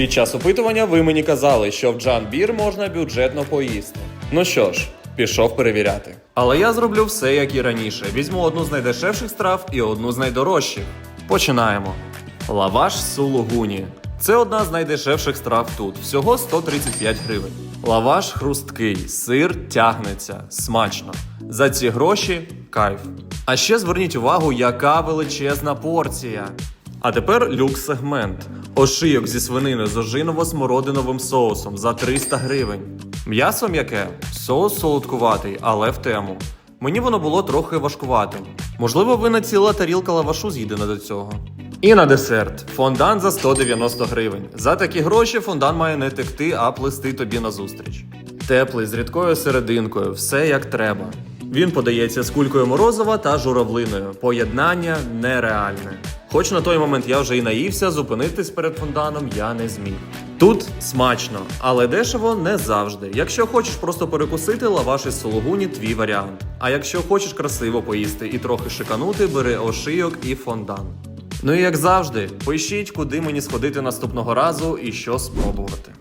Під час опитування ви мені казали, що в Джанбір можна бюджетно поїсти. Ну що ж, пішов перевіряти. Але я зроблю все, як і раніше. Візьму одну з найдешевших страв і одну з найдорожчих. Починаємо. Лаваш сулугуні. Це одна з найдешевших страв тут, всього 135 гривень. Лаваш хрусткий, сир тягнеться, смачно. За ці гроші кайф. А ще зверніть увагу, яка величезна порція. А тепер люкс-сегмент. Ошийок зі свинини з ожиново-смородиновим соусом за 300 гривень. М'ясо м'яке, соус солодкуватий, але в тему. Мені воно було трохи важкуватим. Можливо, вина ціла тарілка лавашу з'їдена до цього. І на десерт фондан за 190 гривень. За такі гроші фондан має не текти, а плести тобі назустріч. Теплий з рідкою серединкою, все як треба. Він подається з кулькою морозива та журавлиною. Поєднання нереальне. Хоч на той момент я вже і наївся, зупинитись перед фонданом я не зміг. Тут смачно, але дешево не завжди. Якщо хочеш просто перекусити, лаваш із сологуні твій варіант. А якщо хочеш красиво поїсти і трохи шиканути, бери ошийок і фондан. Ну і як завжди, пишіть, куди мені сходити наступного разу і що спробувати.